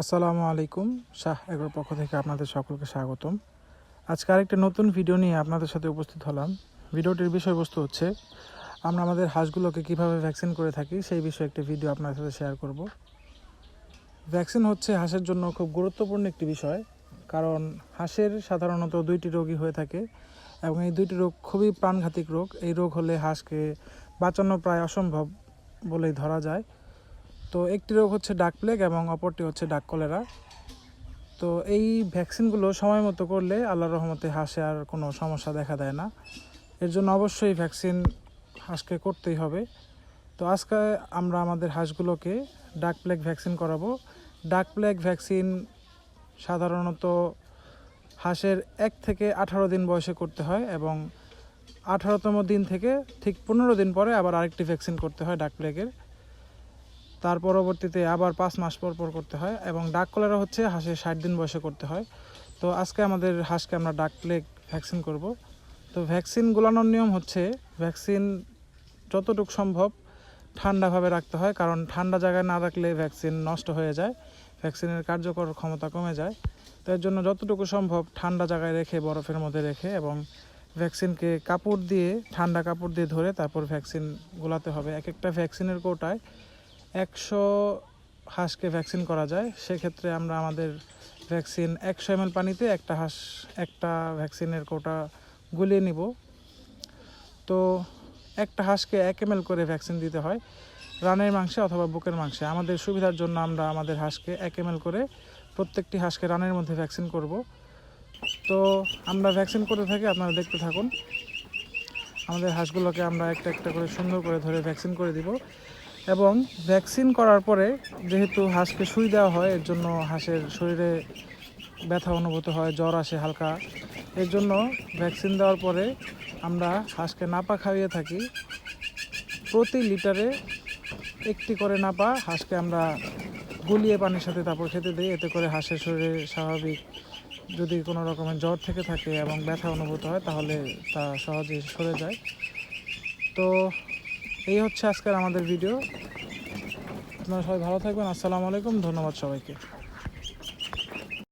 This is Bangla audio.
আসসালামু আলাইকুম। শাহ এগোর পক্ষ থেকে আপনাদের সকলকে স্বাগতম। আজকে আরেকটা নতুন ভিডিও নিয়ে আপনাদের সাথে উপস্থিত হলাম। ভিডিওটির বিষয়বস্তু হচ্ছে, আমরা আমাদের হাঁসগুলোকে কীভাবে ভ্যাকসিন করে থাকি সেই বিষয়ে একটি ভিডিও আপনাদের সাথে শেয়ার করব। ভ্যাকসিন হচ্ছে হাঁসের জন্য খুব গুরুত্বপূর্ণ একটি বিষয়, কারণ হাঁসের সাধারণত দুইটি রোগই হয়ে থাকে এবং এই দুইটি রোগ খুবই প্রাণঘাতিক রোগ। এই রোগ হলে হাঁসকে বাঁচানো প্রায় অসম্ভব বলেই ধরা যায়। তো একটি রোগ হচ্ছে ডাক প্লেগ এবং অপরটি হচ্ছে ডাক কলেরা তো এই ভ্যাকসিনগুলো সময় মতো করলে আল্লাহর রহমতে হাঁসে আর কোনো সমস্যা দেখা দেয় না। এর জন্য অবশ্যই ভ্যাকসিন হাঁসকে করতেই হবে। তো আজকে আমরা আমাদের হাঁসগুলোকে ডাক প্লেগ ভ্যাকসিন করাবো। ডাক প্লেগ ভ্যাকসিন সাধারণত হাঁসের এক থেকে আঠারো দিন বয়সে করতে হয় এবং আঠারোতম দিন থেকে ঠিক পনেরো দিন পরে আবার আরেকটি ভ্যাকসিন করতে হয় ডাক প্লেগের তার পরবর্তীতে আবার পাঁচ মাস পর পর করতে হয় এবং ডাক কলেরা হচ্ছে হাঁসের ষাট দিন বয়সে করতে হয়। তো আজকে আমাদের হাঁসকে আমরা ডাক প্লেগ ভ্যাকসিন করব। তো ভ্যাকসিন গোলানোর নিয়ম হচ্ছে ভ্যাকসিন যতটুকু সম্ভব ঠান্ডাভাবে রাখতে হয়, কারণ ঠান্ডা জায়গায় না রাখলে ভ্যাকসিন নষ্ট হয়ে যায়, ভ্যাকসিনের কার্যকর ক্ষমতা কমে যায়। তো এর জন্য যতটুকু সম্ভব ঠান্ডা জায়গায় রেখে, বরফের মধ্যে রেখে এবং ভ্যাকসিনকে কাপড় দিয়ে, ঠান্ডা কাপড় দিয়ে ধরে তারপর ভ্যাকসিন গোলাতে হবে। এক একটা ভ্যাকসিনের কৌটায় একশো হাঁসকে ভ্যাকসিন করা যায়। সেক্ষেত্রে আমরা আমাদের ভ্যাকসিন একশো এম পানিতে একটা হাঁস, একটা ভ্যাকসিনের কোটা গুলিয়ে নিব। তো একটা হাঁসকে এক এম করে ভ্যাকসিন দিতে হয়, রানের মাংসে অথবা বুকের মাংসে। আমাদের সুবিধার জন্য আমরা আমাদের হাঁসকে এক এম করে প্রত্যেকটি হাঁসকে রানের মধ্যে ভ্যাকসিন করব। তো আমরা ভ্যাকসিন করতে থাকি, আপনারা দেখতে থাকুন। আমাদের হাঁসগুলোকে আমরা একটা একটা করে সুন্দর করে ধরে ভ্যাকসিন করে দিব। এবং ভ্যাকসিন করার পরে যেহেতু হাঁসকে সুই দেওয়া হয়, এর জন্য হাঁসের শরীরে ব্যথা অনুভূত হয়, জ্বর আসে হালকা। এর জন্য ভ্যাকসিন দেওয়ার পরে আমরা হাঁসকে নাপা খাইয়ে থাকি। প্রতি লিটারে একটি করে নাপা হাঁসকে আমরা গুলিয়ে পানির সাথে তারপর খেতে দিই। এতে করে হাঁসের শরীরে স্বাভাবিক যদি কোনো রকমের জ্বর থেকে থাকে এবং ব্যথা অনুভূত হয়, তাহলে তা সহজেই সরে যায়। তো এই হচ্ছে আজকের আমাদের ভিডিও আপনারা সবাই ভালো থাকবেন। আসসালামু আলাইকুম ধন্যবাদ সবাইকে।